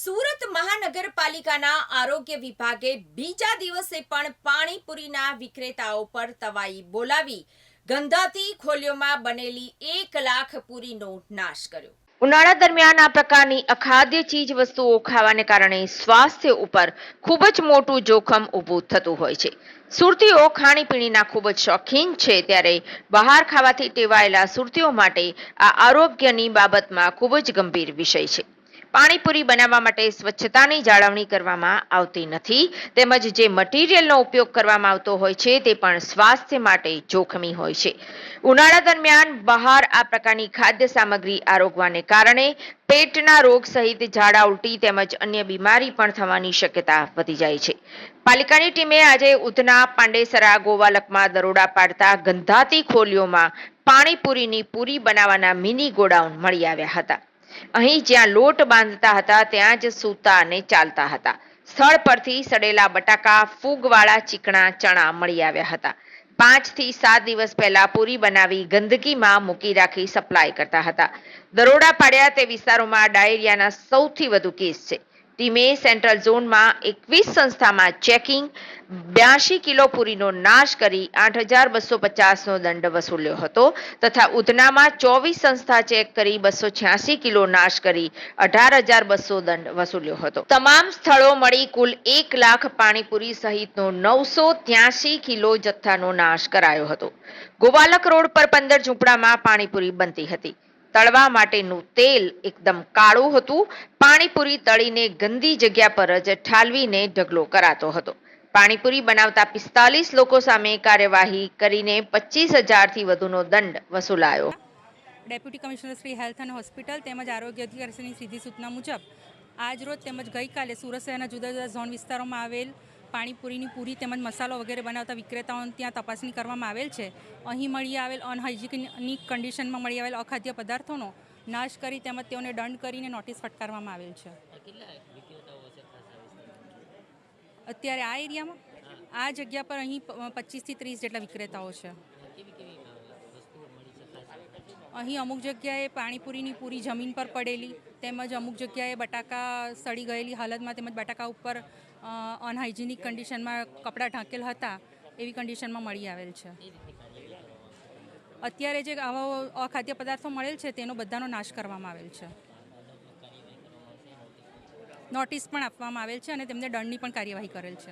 સુરત મહાનગરપાલિકાના આરોગ્ય વિભાગે બીજા દિવસે પણ પાણીપુરીના વિક્રેતાઓ પર તવાઈ બોલાવી, ગંધાતી ખોલીઓમાં બનેલી એક લાખ પૂરીનો નાશ કર્યો. ઉનાળા દરમિયાન આ પ્રકારની અખાદ્ય ચીજ વસ્તુઓ ખાવાને કારણે સ્વાસ્થ્ય ઉપર ખૂબ જ મોટું જોખમ ઊભું થતું હોય છે. સુરતીઓ ખાણીપીણીના ખૂબ જ શોખીન છે ત્યારે બહાર ખાવાથી ટેવાયેલા સુરતીઓ માટે આ આરોગ્યની બાબતમાં ખૂબ જ ગંભીર વિષય છે. પાણીપુરી બનાવવા માટે સ્વચ્છતાની જાળવણી કરવામાં આવતી નથી. તેમજ જે મટીરિયલનો ઉપયોગ કરવામાં આવતો હોય છે, તે પણ સ્વાસ્થ્ય માટે જોખમી હોય છે. ઉનાળા દરમિયાન બહાર આ પ્રકારની ખાદ્ય સામગ્રી આરોગવાને કારણે પેટના રોગ સહિત ઝાડા ઉલટી તેમજ અન્ય બીમારી પણ થવાની શક્યતા વધી જાય છે. પાલિકાની ટીમે આજે ઉધના, પાંડેસરા, ગોવાલકમાં દરોડા પાડતા ગંધાતી ખોલીઓમાં પાણીપુરીની પૂરી બનાવવાના મિની ગોડાઉન મળી આવ્યા હતા. અહીં જ્યાં લોટ બાંધતા હતા, ત્યાં જ સૂતા અને ચાલતા હતા. સ્થળ પરથી સડેલા બટાકા, ફૂગવાળા ચીકણા, ચણા મળી આવ્યા હતા. પાંચથી સાત દિવસ પહેલા પૂરી બનાવી ગંદકીમાં મૂકી રાખી સપ્લાય કરતા હતા. દરોડા પાડ્યા તે વિસ્તારોમાં ડાયરિયાના સૌથી વધુ કેસ છે. ટીમે સેન્ટ્રલ ઝોનમાં એકવીસ સંસ્થામાં ચેકિંગ બ્યાસી કિલો પૂરીનો નાશ કરી આઠ હજાર બસો પચાસનો દંડ વસૂલ્યો હતો તથા ઉધનામાં ચોવીસ સંસ્થા ચેક કરી બસો છ્યાસી કિલો નાશ કરી અઢાર હજાર બસો દંડ વસૂલ્યો હતો. તમામ સ્થળો મળી કુલ એક લાખ પાણીપુરી સહિતનો નવસો ત્યાસી કિલો જથ્થાનો નાશ કરાયો હતો. ગોવાલક રોડ પર પંદર ઝૂંપડામાં પાણીપુરી બનતી હતી. તળવા માટેનું તેલ એકદમ કાળું હતું. પાણીપુરી તળીને ગંદી જગ્યા પર જ ઠાલવીને ઢગલો કરાતો હતો. પાણીપુરી બનાવતા પિસ્તાલીસ લોકો સામે કાર્યવાહી કરીને પચીસ હજારથી વધુનો દંડ વસૂલાયો. ડેપ્યુટી કમિશનર શ્રી હેલ્થ અને હોસ્પિટલ તેમજ આરોગ્ય અધિકારીની સીધી સૂચના મુજબ આજરોજ તેમજ ગઈકાલે સુરત શહેરના જુદા જુદા ઝોન વિસ્તારોમાં આવેલ પાણીપુરીની પૂરી તેમજ મસાલો વગેરે બનાવતા વિક્રેતાઓને ત્યાં તપાસણી કરવામાં આવેલ છે. અહીં મળી આવેલ અનહાઇજિનિક કન્ડિશનમાં મળી આવેલ અખાદ્ય પદાર્થોનો નાશ કરી તેમજ તેઓને દંડ કરીને નોટિસ ફટકારવામાં આવેલ છે. અત્યારે આ એરિયામાં? આ જગ્યા પર અહીં પચીસથી ત્રીસ જેટલા વિક્રેતાઓ છે. અહીં અમુક જગ્યાએ પાણીપુરીની પૂરી જમીન પર પડેલી, તેમજ અમુક જગ્યાએ બટાકા સડી ગયેલી, હાલતમાં તેમજ બટાકા ઉપર અનહાઇજિનિક કન્ડિશનમાં કપડાં ઢાંકેલ હતા, એવી કન્ડિશનમાં મળી આવેલ છે. અત્યારે જે આવા અખાદ્ય પદાર્થો મળેલ છે, તેનો બધાનો નાશ કરવામાં આવેલ છે. નોટિસ પણ આપવામાં આવેલ છે અને તેમને દંડની પણ કાર્યવાહી કરેલ છે.